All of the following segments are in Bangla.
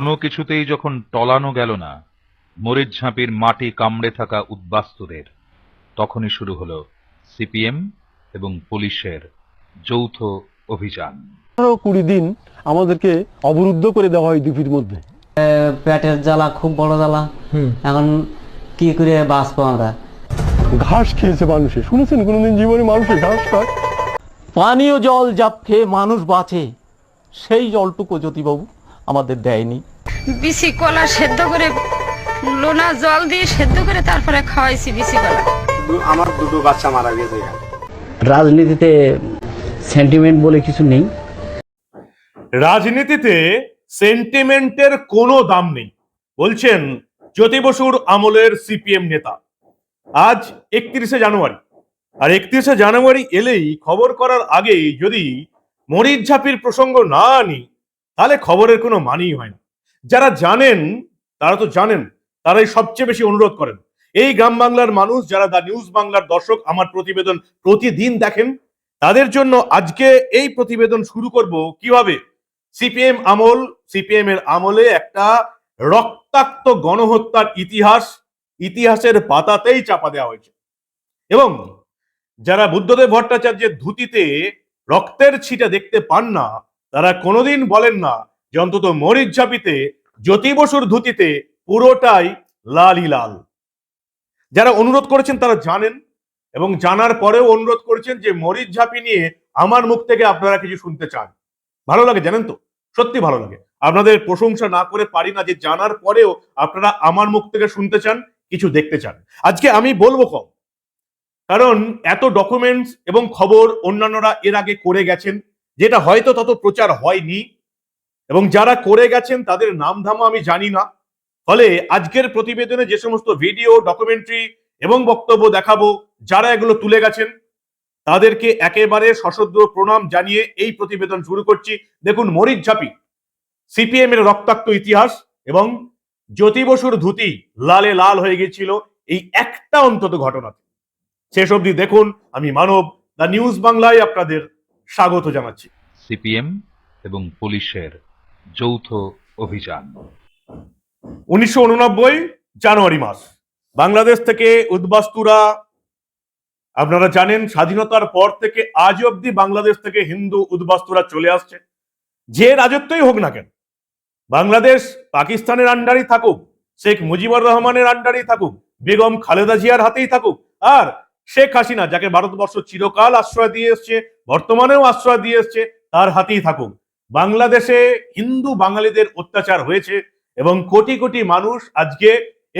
কোনো কিছুতেই যখন টলানো গেল না মরিচঝাঁপির মাটি কামড়ে থাকা উদ্বাস্তুদের তখনই শুরু হলো সিপিএম এবং পুলিশের যৌথ অভিযান। পনেরো কুড়ি দিন আমাদেরকে অবরুদ্ধ করে দেওয়া হয় ডিপির মধ্যে। পেটের জ্বালা খুব বড় জ্বালা। এখন কি করে বাঁচবো আমরা? ঘাস খেয়েছে মানুষে। শুনেছেন কোনোদিন জীবনে মানুষের ঘাস খায়? পানীয় জল যা খেয়ে মানুষ বাঁচে। সেই জলটুকু জ্যোতিবাবু। আমাদের দেয়নি। বিসি কলা সেদ্ধ করে লোনা জল দিয়ে সেদ্ধ করে তারপরে খাওয়াইছি বিসি কলা। আমার দুটো বাচ্চা মারা গেছে। রাজনীতিতে সেন্টিমেন্ট বলে কিছু নেই। রাজনীতিতে সেন্টিমেন্টের কোনো দাম নেই বলছেন জ্যোতি বসুর আমলের সিপিএম নেতা। আজ একত্রিশে জানুয়ারি আর একত্রিশে জানুয়ারি এলেই খবর করার আগেই যদি মরিচ ঝাঁপির প্রসঙ্গ না আনি তাহলে খবরের কোনো মানেই হয় না। যারা জানেন, তারা তো জানেন, তারাই সবচেয়ে বেশি অনুরোধ করেন। এই গ্রাম বাংলার মানুষ যারা দা নিউজ বাংলার দর্শক, আমার প্রতিবেদন প্রতিদিন দেখেন, তাদের জন্য আজকে এই প্রতিবেদন শুরু করব কীভাবে? সিপিএম আমল, সিপিএম এর আমলে একটা রক্তাক্ত গণহত্যার ইতিহাস, ইতিহাসের পাতাতেই চাপা দেওয়া হয়েছে। এবং যারা বুদ্ধদেব ভট্টাচার্যের ধুতিতে রক্তের ছিটা দেখতে পান না তারা কোনোদিন বলেন না যে অন্তত মরিচ ঝাঁপিতে, জ্যোতি বসুর ধুতিতে পুরোটাই লালই লাল। যারা অনুরোধ করেছেন তারা জানেন এবং জানার পরেও অনুরোধ করেছেন যে মরিচ ঝাঁপি নিয়ে আমার মুখ থেকে আপনারা কিছু শুনতে চান। ভালো লাগে, জানেন তো? সত্যি ভালো লাগে। আপনাদের প্রশংসা না করে পারি না যে জানার পরেও আপনারা আমার মুখ থেকে শুনতে চান, কিছু দেখতে চান। আজকে আমি বলব কম। কারণ এত ডকুমেন্টস এবং খবর অন্যান্যরা এর আগে করে গেছেন যেটা হয়তো তত প্রচার হয়নি। এবং যারা করে গেছেন, তাদের নাম ধামও আমি জানি না। ফলে আজকের প্রতিবেদনে যে সমস্ত ভিডিও, ডকুমেন্টারি এবং বক্তব্য দেখাবো, যারা এগুলো তুলে গেছেন, তাদেরকে একেবারে সশস্ত্র প্রণাম জানিয়ে এই প্রতিবেদন শুরু করছি। দেখুন, মরিচ ঝাপি, সিপিএম এর রক্তাক্ত ইতিহাস এবং জ্যোতি বসুর ধুতি লালে লাল হয়ে গেছিল এই একটা অন্তত ঘটনাতে। শেষ অবধি দেখুন, আমি মানব, দ্য নিউজ বাংলায় আপনাদের স্বাগত জানাচ্ছি। সিপিএম এবং পুলিশের যৌথ অভিযান। উনিশশো উননব্বই জানুয়ারি মাস। বাংলাদেশ থেকে উদ্বাস্তুরা আপনারা জানেন স্বাধীনতার পর থেকে আজ অবধি বাংলাদেশ থেকে হিন্দু উদ্বাস্তুরা চলে আসছে। যে রাজত্বই হোক না কেন বাংলাদেশ পাকিস্তানের আন্ডারই থাকুক শেখ মুজিবুর রহমানের আন্ডারই থাকুক বেগম খালেদা জিয়ার হাতেই থাকুক আর শেখ হাসিনা, যাকে ভারতবর্ষ চিরকাল আশ্রয় দিয়ে এসছে, বর্তমানেও আশ্রয় দিয়ে এসছে, তার হাতেই থাকুক। বাংলাদেশে হিন্দু বাঙালিদের অত্যাচার হয়েছে এবং কোটি কোটি মানুষ আজকে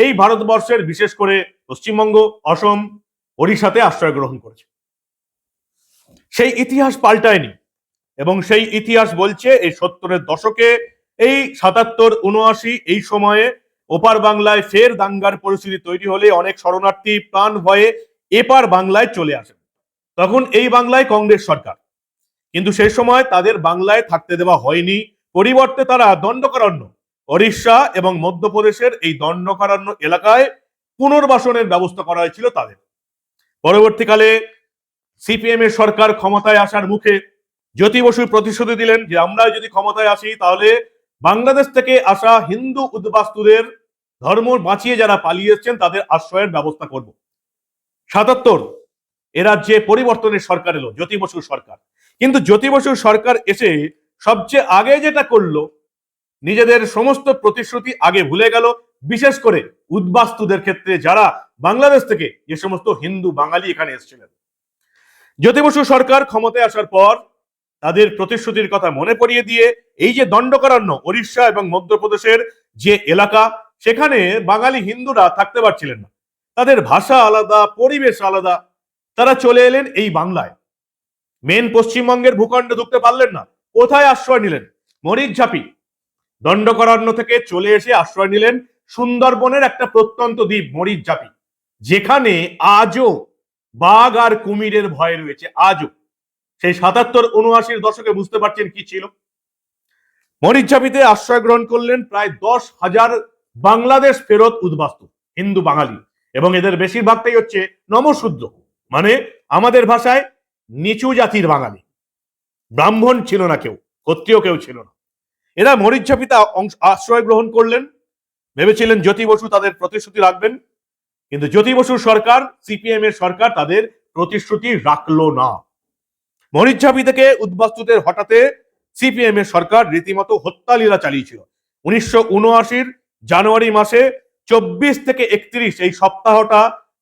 এই ভারতবর্ষের, বিশেষ করে পশ্চিমবঙ্গ, অসম, ওড়িশাতে আশ্রয় গ্রহণ করেছে। সেই ইতিহাস পাল্টায়নি এবং সেই ইতিহাস বলছে, এই সত্তরের দশকে এই সাতাত্তর, উনআশি, এই সময়ে ওপার বাংলায় ফের দাঙ্গার পরিস্থিতি তৈরি হলে অনেক শরণার্থী প্রাণ ভয়ে এপার বাংলায় চলে আসেন তখন এই বাংলায় কংগ্রেস সরকার। কিন্তু সেই সময় তাদের বাংলায় থাকতে দেওয়া হয়নি। পরিবর্তে তারা দণ্ডকারণ্য। ওড়িশা এবং মধ্যপ্রদেশের এই দণ্ডকারণ্য এলাকায় পুনর্বাসনের ব্যবস্থা করা হয়েছিল তাদের। পরবর্তীকালে সিপিএম এর সরকার ক্ষমতায় আসার মুখে জ্যোতি বসু প্রতিশ্রুতি দিলেন যে, আমরা যদি ক্ষমতায় আসি, তাহলে বাংলাদেশ থেকে আসা হিন্দু উদ্বাস্তুদের ধর্ম বাঁচিয়ে যারা পালিয়ে এসছেন, তাদের আশ্রয়ের ব্যবস্থা করব। সাতাত্তর, এ রাজ্যে পরিবর্তনের সরকার এলো, জ্যোতি বসুর সরকার। কিন্তু জ্যোতি বসুর সরকার এসে সবচেয়ে আগে যেটা করল, নিজেদের সমস্ত প্রতিশ্রুতি আগে ভুলে গেল, বিশেষ করে উদ্বাস্তুদের ক্ষেত্রে যারা বাংলাদেশ থেকে যে সমস্ত হিন্দু বাঙালি এখানে এসেছিলেন। জ্যোতি বসু সরকার ক্ষমতায় আসার পর তাদের প্রতিশ্রুতির কথা মনে পড়িয়ে দিয়ে এই যে দণ্ডকারণ্য ওড়িশা এবং মধ্যপ্রদেশের যে এলাকা, সেখানে বাঙালি হিন্দুরা থাকতে পারছিলেন না। তাদের ভাষা আলাদা, পরিবেশ আলাদা। তারা চলে এলেন এই বাংলায়। মেন পশ্চিমবঙ্গের ভূখণ্ডে ঢুকতে পারলেন না। কোথায় আশ্রয় নিলেন? মরিচ ঝাঁপি। দণ্ডকারণ্য থেকে চলে এসে আশ্রয় নিলেন সুন্দরবনের একটা প্রত্যন্ত দ্বীপ মরিচ জাপি যেখানে আজও বাঘ আর কুমিরের ভয় রয়েছে, আজও। সেই সাতাত্তর উনআশির দশকে বুঝতে পারছেন কি ছিল? মরিচঝাপিতে আশ্রয় গ্রহণ করলেন প্রায় দশ হাজার বাংলাদেশ ফেরত উদ্বাস্তু, হিন্দু বাঙালি। এবং এদের বেশিরভাগটাই হচ্ছে নমশূদ্র মানে আমাদের ভাষায় নিচু জাতির বাঙালি। ব্রাহ্মণ ছিল না কেউ, ক্ষত্রিয় কেউ ছিল না। এরা মরিচঝাপিতে অংশ- আশ্রয় গ্রহণ করলেন। ভেবেছিলেন জ্যোতি বসু তাদের প্রতিশ্রুতি রাখবেন। কিন্তু জ্যোতি বসুর সরকার, সিপিএম এর সরকার তাদের প্রতিশ্রুতি রাখল না। মরিচঝাপি থেকে উদ্বাস্তুদের হঠাতে সিপিএম এর সরকার রীতিমতো হত্যালীলা চালিয়েছিল। উনিশশো জানুয়ারি মাসে চব্বিশ থেকে একত্রিশ এই সপ্তাহটা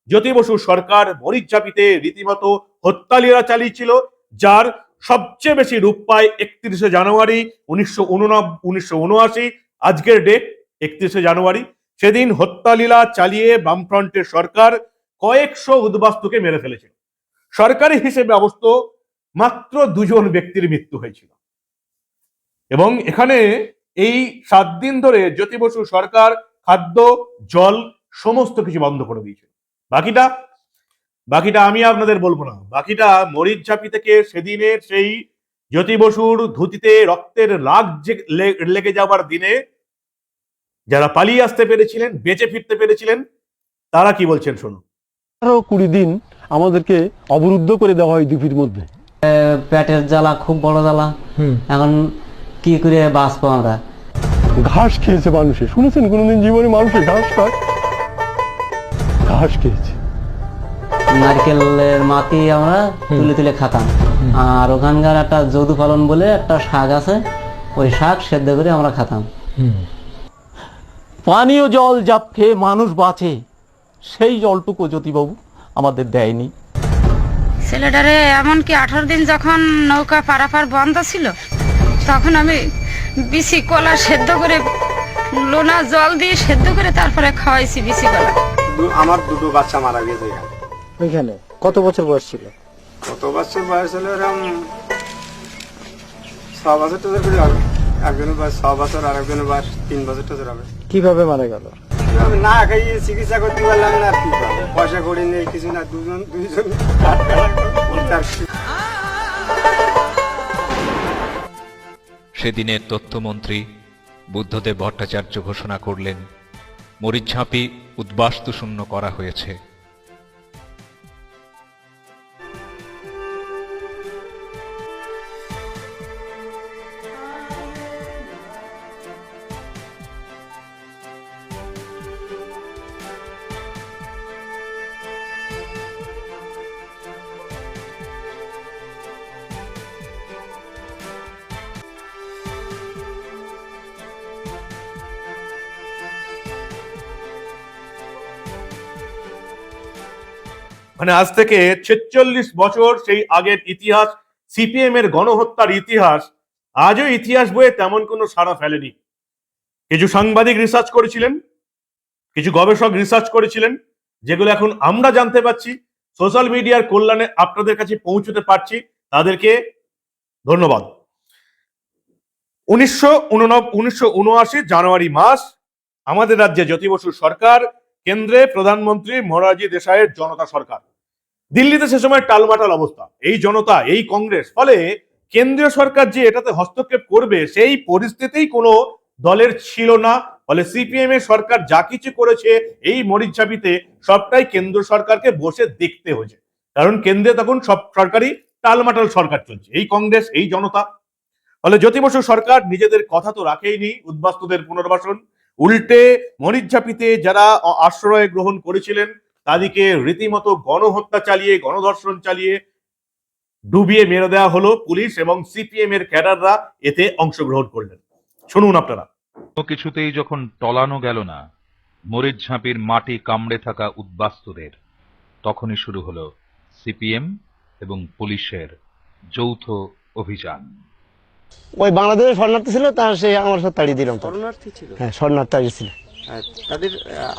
জ্যোতি বসুর সরকার মরিচঝাপিতে রীতিমতো হত্যালীলা চালিয়েছিল, যার সবচেয়ে বেশি রূপ পায় একত্রিশে জানুয়ারি উনিশশো উনিশশো আজকের ডেট একত্রিশে জানুয়ারি। সেদিন হত্যালীলা চালিয়ে বামফ্রন্টের সরকার কয়েকশো উদ্বাস্তুকে মেরে ফেলেছিল। সরকারি হিসেবে অবশ্য মাত্র দুজন ব্যক্তির মৃত্যু হয়েছিল। এবং এখানে এই সাত দিন ধরে জ্যোতি বসু সরকার খাদ্য জল সমস্ত কিছু বন্ধ করে দিয়েছিল বাকিটা বাকিটা আমি আপনাদের বলব না। বাকিটা মরিচ ঝাঁপি থেকে সেদিনের সেই জ্যোতি বসুর ধুতিতে রক্তের লাগ লেগে যাবার দিনে যারা পালিয়ে আসতে পেরেছিলেন বেঁচে ফিরতে পেরেছিলেন তারা কি বলছেন শুনুন। আরও কুড়ি দিন আমাদেরকে অবরুদ্ধ করে দেওয়া হয় ডিপির মধ্যে। পেটের জ্বালা খুব বড় জ্বালা। এখন কি করে বাঁচবো আমরা? ঘাস খেয়েছে মানুষে। শুনেছেন কোনোদিন জীবনে মানুষে ঘাস খায়? ঘাস খেয়েছে। নারকেলের মাটি আমরা তুলে তুলে খাতাম। আর ওখানকার একটা যদু পালন বলে একটা শাক আছে ওই শাক সেদ্ধ করে আমরা খাতাম। পানীয় জল যা খেয়ে মানুষ বাঁচে সেই জলটুকু জ্যোতিবাবু আমাদের দেয়নি। ছেলেটারে এমনকি আঠারো দিন যখন নৌকা পারাপার বন্ধ ছিল তখন আমি বিসি কলা সেদ্ধ করে লোনা জল দিয়ে সেদ্ধ করে তারপরে খাওয়াইছি বিসি কলা। আমার দুটো বাচ্চা মারা গেছে এখানে। ওইখানে? কত বছর বয়স ছিল? কত বছর বয়স হলো এরকম ছ বছর টছর করে হবে। একজনের বয়স ছ বছর আর একজনের বয়স তিন বছর টছর হবে। কীভাবে মারা গেল? আমি না খাইয়ে চিকিৎসা করতে পারলাম না আর কি পয়সা করি নেই কিছু না দুজন দুইজন। সেদিনের তথ্যমন্ত্রী বুদ্ধদেব ভট্টাচার্য ঘোষণা করলেন মরিচঝাঁপি উদ্বাস্তুশূন্য করা হয়েছে। মানে আজ থেকে ছেচল্লিশ বছর সেই আগের ইতিহাস, সিপিএম এর গণহত্যার ইতিহাস, আজও ইতিহাস বইয়ে তেমন কোনো সাড়া ফেলেনি। কিছু সাংবাদিক রিসার্চ করেছিলেন, কিছু গবেষক রিসার্চ করেছিলেন, যেগুলো এখন আমরা জানতে পারছি সোশ্যাল মিডিয়ার কল্যাণে আপনাদের কাছে পৌঁছতে পারছি, তাদেরকে ধন্যবাদ। উনিশশো উনিশশো উনআশি জানুয়ারি মাস, আমাদের রাজ্যে জ্যোতি বসুর সরকার কেন্দ্রে প্রধানমন্ত্রী মোরারজি দেশাইয়ের জনতা সরকার। দিল্লিতে সে সময় টালমাটাল অবস্থা। এই জনতা, এই কংগ্রেস, ফলে কেন্দ্রীয় সরকার যে এটাতে হস্তক্ষেপ করবে, সেই পরিস্থিতিই কোনো দলের ছিল না। ফলে সিপিএম এর সরকার যা কিছু করেছে, এই মরিচঝাপিতে সবটাই কেন্দ্র সরকারকে বসে দেখতে হয়েছে। কারণ কেন্দ্রে তখন সব সরকারি টালমাটাল সরকার চলছে। এই কংগ্রেস, এই জনতা। ফলে জ্যোতি বসু সরকার নিজেদের কথা তো রাখেইনি, উদ্বাস্তুদের পুনর্বাসন। উল্টে মরিচঝাপিতে যারা আশ্রয় গ্রহণ করেছিলেন, তাদেরকে রীতিমতো গণহত্যা চালিয়ে, গণধর্ষণ চালিয়ে ডুবিয়ে মেরে দেওয়া হলো পুলিশ এবং সিপিএম এর ক্যাডাররা এতে অংশগ্রহণ করলেন। শুনুন আপনারা। কিছুতেই যখন টলানো গেল না, মরিচঝাঁপির মাটি কামড়ে থাকা উদ্বাস্তুদের, তখনই শুরু হলো সিপিএম এবং পুলিশের যৌথ অভিযান। ওই বাংলাদেশের শরণার্থী ছিল তার সে আমার সাথে তাড়িয়ে দিলাম শরণার্থী ছিল? হ্যাঁ শরণার্থী ছিল। তাদের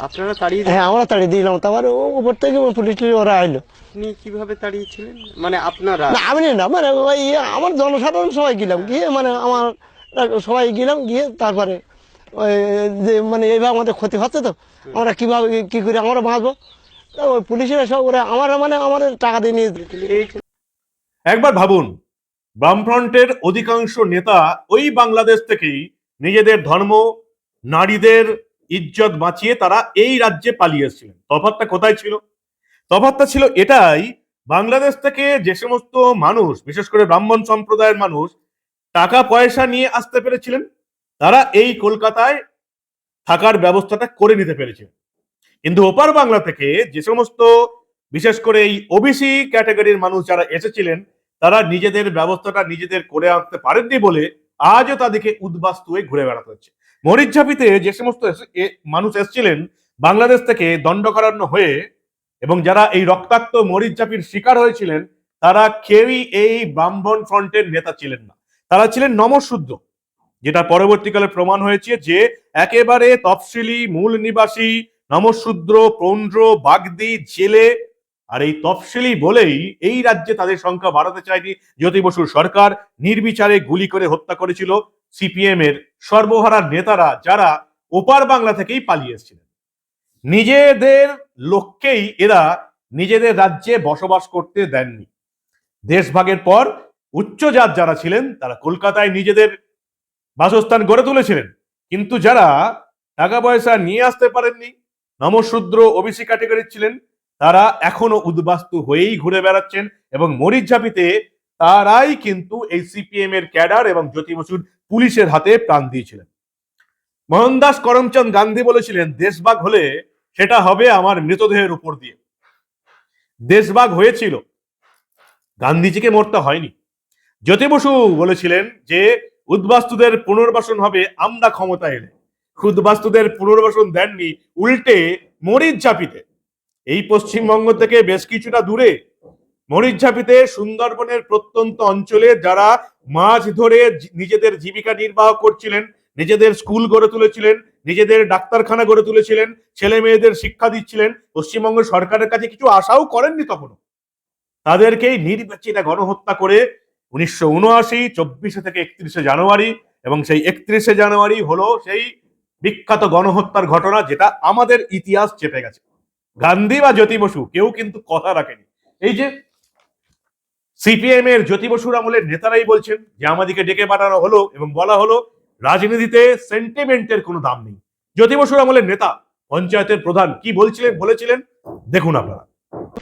আপনারা তাড়িয়ে হ্যাঁ আমরা তাড়িয়ে দিলাম। তারপরে উপর থেকে পুলিশ ওরা আইলো। আপনি কীভাবে তাড়িয়েছিলেন? মানে আপনারা? না আমি না মানে ওই আমার জনসাধারণ সবাই গেলাম গিয়ে মানে আমার সবাই গেলাম গিয়ে তারপরে ওই যে মানে এইভাবে আমাদের ক্ষতি হচ্ছে তো আমরা কীভাবে কি করে আমরা বাঁচবো? ওই পুলিশেরা সব ওরা আমার মানে আমাদের টাকা দিয়ে নিয়ে একবার ভাবুন বামফ্রন্টের অধিকাংশ নেতা ওই বাংলাদেশ থেকেই নিজেদের ধর্ম, নারীদের ইজ্জত বাঁচিয়ে তারা এই রাজ্যে পালিয়ে এসেছিলেন তফাৎটা কোথায় ছিল? তফাৎটা ছিল এটাই, বাংলাদেশ থেকে যে সমস্ত মানুষ, বিশেষ করে ব্রাহ্মণ সম্প্রদায়ের মানুষ টাকা পয়সা নিয়ে আসতে পেরেছিলেন, তারা এই কলকাতায় থাকার ব্যবস্থাটা করে নিতে পেরেছে। কিন্তু ওপার বাংলা থেকে যে সমস্ত, বিশেষ করে এই ওবিসি ক্যাটাগরির মানুষ যারা এসেছিলেন তারা নিজেদের ব্যবস্থাটা নিজেদের করে আনতে পারেননি বলে আজও তাদেরকে উদ্বাস্তু হয়ে ঘুরে বেড়াতে হচ্ছে। মরিচঝাপিতে যে সমস্ত মানুষ এসেছিলেন, বাংলাদেশ থেকে দণ্ডকারণ্য হয়ে এবং যারা এই রক্তাক্ত মরিচঝাপির শিকার হয়েছিলেন, তারা কেউই এই ব্রাহ্মণ ফ্রন্টের নেতা ছিলেন না। তারা ছিলেন নমশূদ্র যেটা পরবর্তীকালে প্রমাণ হয়েছে যে একেবারে তফসিলি মূল নিবাসী নমশূদ্র পৌন্ড্র বাগদি, জেলে আর এই তফসিলি বলেই এই রাজ্যে তাদের সংখ্যা বাড়াতে চায়নি জ্যোতি বসুর সরকার। নির্বিচারে গুলি করে হত্যা করেছিল সিপিএম এর সর্বহারা নেতারা যারা ওপার বাংলা থেকেই পালিয়ে এসেছিলেন। নিজেদের লোককেই এরা নিজেদের রাজ্যে বসবাস করতে দেননি। দেশভাগের পর উচ্চজাত যারা ছিলেন, তারা কলকাতায় নিজেদের বাসস্থান গড়ে তুলেছিলেন। কিন্তু যারা টাকা পয়সা নিয়ে আসতে পারেননি, নমশূদ্র ওবিসি ক্যাটাগরির ছিলেন তারা এখনও উদ্বাস্তু হয়েই ঘুরে বেড়াচ্ছেন এবং মরিচঝাপিতে তারাই কিন্তু এই সিপিএম এর ক্যাডার এবং জ্যোতি বসুর পুলিশের হাতে প্রাণ দিয়েছিলেন। মোহনদাস করমচাঁদ গান্ধী বলেছিলেন দেশবাগ হলে সেটা হবে আমার মৃতদেহের উপর দিয়ে। দেশবাগ হয়েছিল। গান্ধীজিকে মরতে হয়নি। জ্যোতি বসু বলেছিলেন যে, উদ্বাস্তুদের পুনর্বাসন হবে, আমরা ক্ষমতা এলে। উদ্বাস্তুদের পুনর্বাসন দেননি, উল্টে মরিচঝাপিতে এই পশ্চিমবঙ্গ থেকে বেশ কিছুটা দূরে, মরিচঝাপিতে, সুন্দরবনের প্রত্যন্ত অঞ্চলে যারা মাছ ধরে নিজেদের জীবিকা নির্বাহ করছিলেন, নিজেদের স্কুল গড়ে তুলেছিলেন, নিজেদের ডাক্তারখানা গড়ে তুলেছিলেন ছেলে মেয়েদের শিক্ষা দিচ্ছিলেন, পশ্চিমবঙ্গ সরকারের কাছে কিছু আশাও করেননি তখনও। তাদেরকেই নির্বাচিতা গণহত্যা করে উনিশশো উনআশি, চব্বিশে থেকে একত্রিশে জানুয়ারি এবং সেই একত্রিশে জানুয়ারি হলো সেই বিখ্যাত গণহত্যার ঘটনা, যেটা আমাদের ইতিহাস চেপে গেছে। গান্ধী বা জ্যোতি বসু কেউ কিন্তু কথা রাখেনি। এই যে সিপিএম এর জ্যোতি বসুর আমলের নেতারাই বলছেন যে আমাদেরকে ডেকে পাঠানো হলো এবং বলা হলো রাজনীতিতে সেন্টিমেন্টের কোনো দাম নেই। জ্যোতি বসুর আমলের নেতা পঞ্চায়েতের প্রধান কি বলছিলেন বলেছিলেন? দেখুন আপনারা।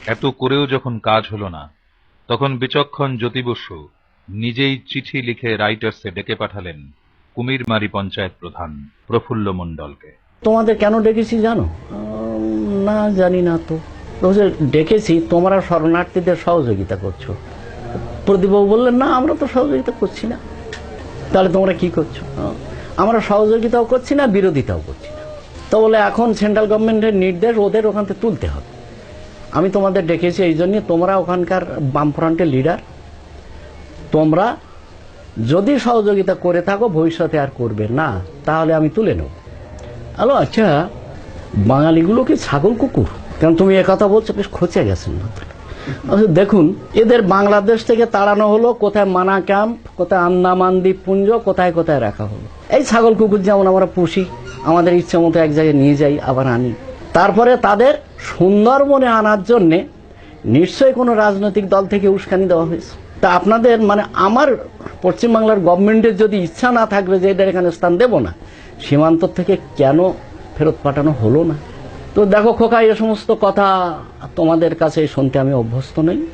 এত করেও যখন কাজ হলো না তখন বিচক্ষণ জ্যোতি বসু নিজেই চিঠি লিখে রাইটার্সে ডেকে পাঠালেন কুমিরমারি পঞ্চায়েত প্রধান প্রফুল্ল মণ্ডলকে। তোমাদের কেন ডেকেছি জানো? না জানি না তো। ডেকেছি, তোমরা শরণার্থীদের সহযোগিতা করছ। প্রদীপবাবু বললেন, না, আমরা তো সহযোগিতা করছি না। তাহলে তোমরা কি করছ? আমরা সহযোগিতাও করছি না, বিরোধিতাও করছি না। তো বলে এখন সেন্ট্রাল গভর্নমেন্টের নির্দেশ ওদের ওখান থেকে তুলতে হবে। আমি তোমাদের ডেকেছি এই জন্যে তোমরা ওখানকার বামফ্রন্টের লিডার। তোমরা যদি সহযোগিতা করে থাকো, ভবিষ্যতে আর করবে না, তাহলে আমি তুলে নেব। আলো আচ্ছা বাঙালিগুলো কি ছাগল কুকুর। কারণ তুমি একথা বলছো? বেশ খোঁচে গেছেন আচ্ছা, দেখুন এদের বাংলাদেশ থেকে তাড়ানো হলো কোথায় মানা ক্যাম্প কোথায় আন্দামান দ্বীপপুঞ্জ কোথায় কোথায় রাখা হলো। এই ছাগল কুকুর যেমন আমরা পুষি আমাদের ইচ্ছে মতো এক জায়গায় নিয়ে যাই আবার আনি। তারপরে তাদের সুন্দরবনে আনার জন্যে নিশ্চয়ই কোনো রাজনৈতিক দল থেকে উস্কানি দেওয়া হয়েছে। তা আপনাদের মানে আমার পশ্চিমবাংলার গভর্নমেন্টের যদি ইচ্ছা না থাকবে যে এদের এখানে স্থান দেব না সীমান্ত থেকে কেন ফেরত পাঠানো হলো না। তো দেখো খোকা, এ সমস্ত কথা তোমাদের কাছে শুনতে আমি অভ্যস্ত নই।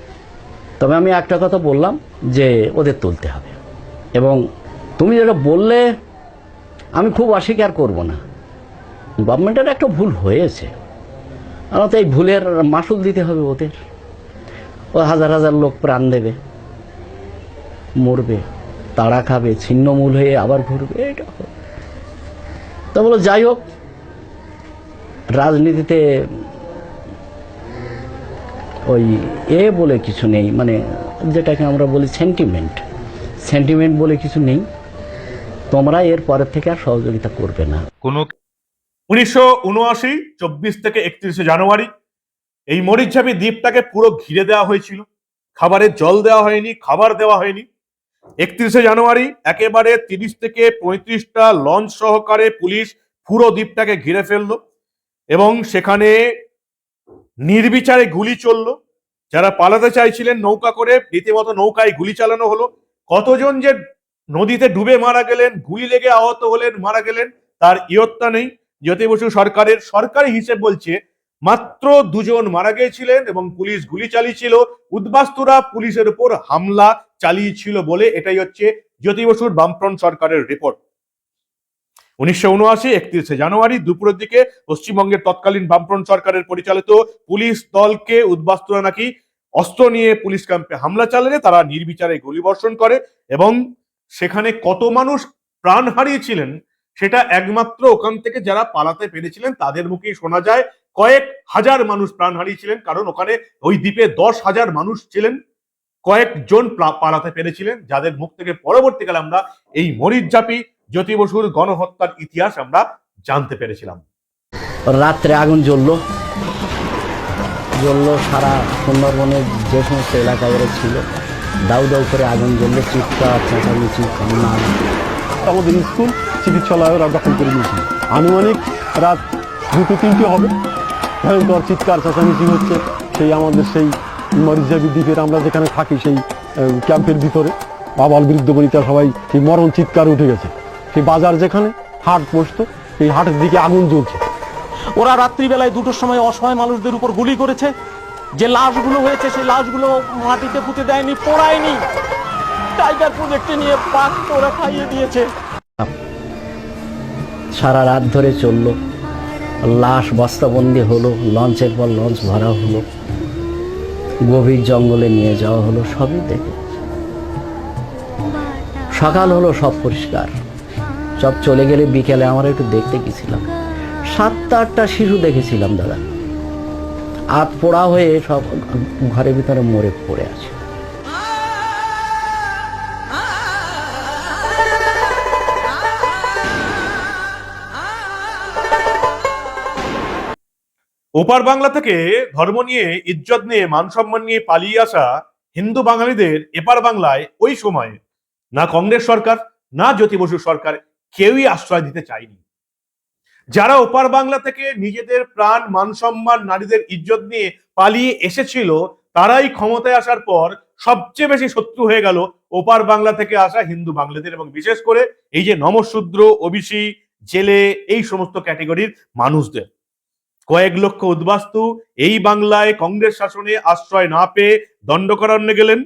তবে আমি একটা কথা বললাম যে ওদের তুলতে হবে। এবং তুমি যেটা বললে, আমি খুব অস্বীকার করব না। গভর্নমেন্টের একটা ভুল হয়েছে। আমার তো এই ভুলের মাসুল দিতে হবে ওদের। ও হাজার হাজার লোক প্রাণ দেবে, মরবে, তাড়া খাবে, ছিন্নমূল হয়ে আবার ঘুরবে এটা। তা বলো, যাই হোক রাজনীতিতে ওই এ বলে কিছু নেই মানে যেটাকে আমরা বলি সেন্টিমেন্ট সেন্টিমেন্ট বলে কিছু নেই। তোমরা এর পরের থেকে আর সহযোগিতা করবে না। কোনো উনিশশো উনআশি, চব্বিশ থেকে একত্রিশে জানুয়ারি, এই মরিচঝাপি দ্বীপটাকে পুরো ঘিরে দেওয়া হয়েছিল। খাবারের জল দেওয়া হয়নি, খাবার দেওয়া হয়নি। একত্রিশে জানুয়ারি, একেবারে তিরিশ থেকে পঁয়ত্রিশটা লঞ্চ সহকারে পুলিশ পুরো দ্বীপটাকে ঘিরে ফেলল। এবং সেখানে নির্বিচারে গুলি চলল। যারা পালাতে চাইছিলেন নৌকা করে, রীতিমতো নৌকায় গুলি চালানো হলো। কতজন যে নদীতে ডুবে মারা গেলেন, গুলি লেগে আহত হলেন, মারা গেলেন, তার ইয়ত্তা নেই। জ্যোতি বসু সরকারের, সরকারি হিসেব বলছে, মাত্র দুজন মারা গিয়েছিলেন এবং পুলিশ গুলি চালিয়েছিল। উদ্বাস্তুরা পুলিশের উপর হামলা চালিয়েছিল বলে এটাই হচ্ছে জ্যোতি বসুর বামফ্রন্ট সরকারের রিপোর্ট। উনিশশো উনআশি, একত্রিশে জানুয়ারি, দুপুরের দিকে পশ্চিমবঙ্গের তৎকালীন বামফ্রন্ট সরকারের পরিচালিত পুলিশ দলকে উদ্বাস্তুরা নাকি অস্ত্র নিয়ে পুলিশ ক্যাম্পে হামলা চালালে তারা নির্বিচারে গুলিবর্ষণ করে এবং সেখানে কত মানুষ প্রাণ হারিয়েছিলেন সেটা একমাত্র ওখান থেকে যারা পালাতে পেরেছিলেন তাদের মুখেই শোনা যায়। কয়েক হাজার মানুষ প্রাণ হারিয়েছিলেন, কারণ ওখানে ওই দ্বীপে দশ হাজার মানুষ ছিলেন। কয়েকজন পালাতে পেরেছিলেন, যাদের মুখ থেকে পরবর্তীকালে আমরা এই মরিচজাপি জ্যোতি বসুর গণহত্যার ইতিহাস আমরা জানতে পেরেছিলাম। রাত্রে আগুন জ্বললো। জ্বললো সারা সুন্দরবনের যে সমস্ত এলাকা ওরা ছিল। দাউ দাউ করে আগুন জ্বললো চিৎকার চেঁচামেচি কান্না। আমাদের স্কুল চিকিৎসালয় ওরা দখল করে নিয়েছিল আনুমানিক রাত দুটো তিনটে হবে। ভয়ঙ্কর চিৎকার চেঁচামেচি হচ্ছে। সেই আমাদের সেই মরিজাবি দ্বীপের আমরা যেখানে থাকি সেই ক্যাম্পের ভিতরে। বাবাল বৃদ্ধ বনিতা সবাই সেই মরণ চিৎকার উঠে গেছে। সেই বাজার যেখানে হাট বসতো সেই হাটের দিকে আগুন জ্বলছে। ওরা রাত্রিবেলায় দুটোর সময় অসহায় মানুষদের উপর গুলি করেছে। যে লাশগুলো হয়েছে সেই লাশগুলো মাটিতে পুঁতে দেয়নি পোড়ায়নি। টাইগার প্রজেক্টে নিয়ে পাক ওরা খাইয়ে দিয়েছে। সারা রাত ধরে চলল। লাশ বস্তাবন্দি হলো লঞ্চের পর লঞ্চ ভরা হলো। গভীর জঙ্গলে নিয়ে যাওয়া হলো সবই দেখে। সকাল হলো সব পরিষ্কার। সব চলে গেলে বিকেলে আমার একটু দেখতে গেছিলাম। সাতটা আটটা শিশু দেখেছিলাম দাদা। আত পোড়া হয়ে সব ঘরের ভিতরে মরে পড়ে আছে। ওপার বাংলা থেকে ধর্ম নিয়ে, ইজ্জত নিয়ে, মান সম্মান নিয়ে পালিয়ে আসা হিন্দু বাঙালিদের এপার বাংলায় ওই সময় না কংগ্রেস সরকার, না জ্যোতি বসু সরকার কেউই আশ্রয় দিতে চায়নি। যারা ওপার বাংলা থেকে নিজেদের প্রাণ, মান সম্মান, নারীদের ইজ্জত নিয়ে পালিয়ে এসেছিল, তারাই ক্ষমতায় আসার পর সবচেয়ে বেশি শত্রু হয়ে গেল ওপার বাংলা থেকে আসা হিন্দু বাংলাদের এবং বিশেষ করে এই যে নমশূদ্র, ওবিসি, জেলে এই সমস্ত ক্যাটেগরির মানুষদের। কয়েক লক্ষ উদ্বাস্তু এই বাংলায় কংগ্রেস শাসনে আশ্রয় না পেয়ে দণ্ডকারণ্যে গেলেন।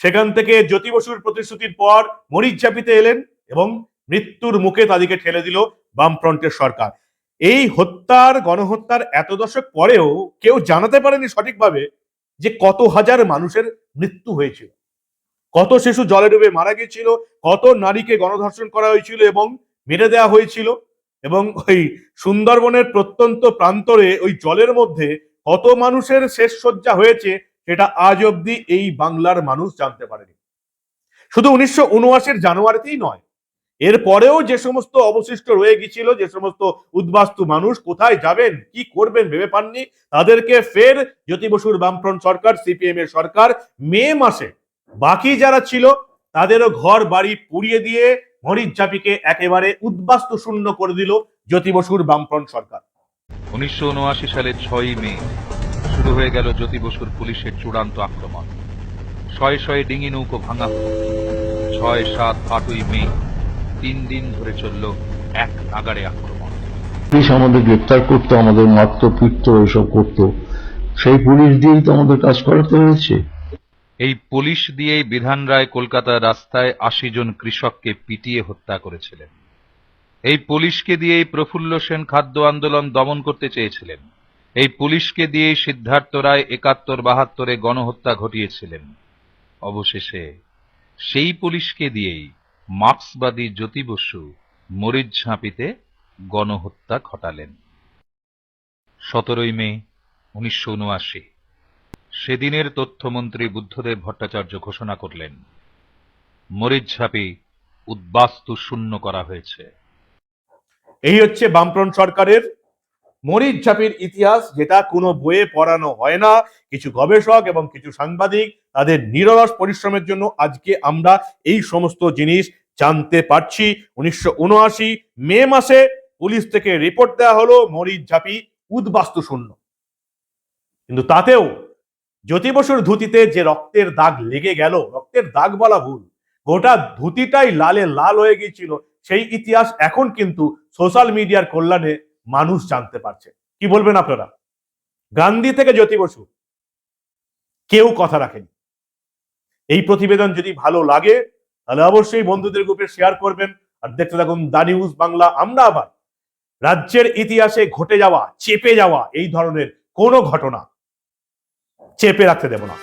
সেখান থেকে জ্যোতি বসুর প্রতিশ্রুতির পর মরিচ চাপিতে এলেন এবং মৃত্যুর মুখে তাদেরকে ঠেলে দিল বামফ্রন্টের সরকার। এই হত্যার, গণহত্যার এত দশক পরেও কেউ জানাতে পারেনি সঠিকভাবে যে কত হাজার মানুষের মৃত্যু হয়েছিল। কত শিশু জলে ডুবে মারা গিয়েছিল, কত নারীকে গণধর্ষণ করা হয়েছিল এবং মেরে দেওয়া হয়েছিল এবং ওই সুন্দরবনের প্রত্যন্ত প্রান্তরে ওই জলের মধ্যে কত মানুষের শেষ শয্যা হয়েছে সেটা আজ অবধি এই বাংলার মানুষ জানতে পারেনি। শুধু উনিশশো উনআশির জানুয়ারিতেই নয় এর পরেও যে সমস্ত অবশিষ্ট রয়ে গিয়েছিল, যে সমস্ত উদ্বাস্তু মানুষ কোথায় যাবেন, কি করবেন ভেবে পাননি, তাদেরকে ফের জ্যোতি বসুর বামফ্রন্ট সরকার, সিপিএম এর সরকার মে মাসে বাকি যারা ছিল, তাদেরও ঘর বাড়ি পুড়িয়ে দিয়ে মরিচ জাপিকে একেবারে উদ্বাস্তু শূন্য করে দিল জ্যোতি বসুর বামফ্রন্ট সরকার। উনিশশো সালের ছয়ই মে শুরু হয়ে গেল জ্যোতি বসুর পুলিশের চূড়ান্ত আক্রমণ। ছয় শয়ে ডিঙি নৌকো ভাঙা। ছয় সাত আটই মে তিন দিন ধরে চলল এক নাগাড়ে আক্রমণ। পুলিশ আমাদের গ্রেপ্তার করতো আমাদের মারতো পিটতো এসব করতো। সেই পুলিশ দিয়েই তো আমাদের কাজ করাতে হয়েছে। এই পুলিশ দিয়েই বিধান রায় কলকাতার রাস্তায় আশি জন কৃষককে পিটিয়ে হত্যা করেছিলেন। এই পুলিশকে দিয়েই প্রফুল্ল সেন খাদ্য আন্দোলন দমন করতে চেয়েছিলেন। এই পুলিশকে দিয়েই সিদ্ধার্থ রায় একাত্তর বাহাত্তরে গণহত্যা ঘটিয়েছিলেন। অবশেষে সেই পুলিশকে দিয়েই মার্ক্সবাদী জ্যোতি বসু মরিচ ঝাঁপিতে গণহত্যা ঘটালেন। সতেরোই মে, উনিশশো উনআশি। সেদিনের তথ্যমন্ত্রী বুদ্ধদেব ভট্টাচার্য ঘোষণা করলেন মরিচঝাপি উদ্বাস্তু শূন্য করা হয়েছে। এই হচ্ছে বামফ্রন্ট সরকারের মরিচ ঝাপির ইতিহাস, যেটা কোনো বইয়ে পড়ানো হয় না। কিছু গবেষক এবং কিছু সাংবাদিক তাদের নিরলস পরিশ্রমের জন্য আজকে আমরা এই সমস্ত জিনিস জানতে পারছি। উনিশশো উনআশি মে মাসে পুলিশ থেকে রিপোর্ট দেওয়া হলো মরিচ ঝাপি উদ্বাস্তু শূন্য। কিন্তু তাতেও জ্যোতি বসুর ধুতিতে যে রক্তের দাগ লেগে গেল, রক্তের দাগ বলা ভুল। গোটা ধুতিটাই লালে লাল হয়ে গিয়েছিল। সেই ইতিহাস এখন কিন্তু সোশ্যাল মিডিয়ার কল্যাণে মানুষ জানতে পারছে। কি বলবেন আপনারা? গান্ধী থেকে জ্যোতি বসু। কেউ কথা রাখেনি। এই প্রতিবেদন যদি ভালো লাগে, তাহলে অবশ্যই বন্ধুদের গ্রুপে শেয়ার করবেন। আর দেখতে থাকুন দা নিউজ বাংলা আমরা আবার রাজ্যের ইতিহাসে ঘটে যাওয়া, চেপে যাওয়া এই ধরনের কোনো ঘটনা চেপে রাখতে দেব না।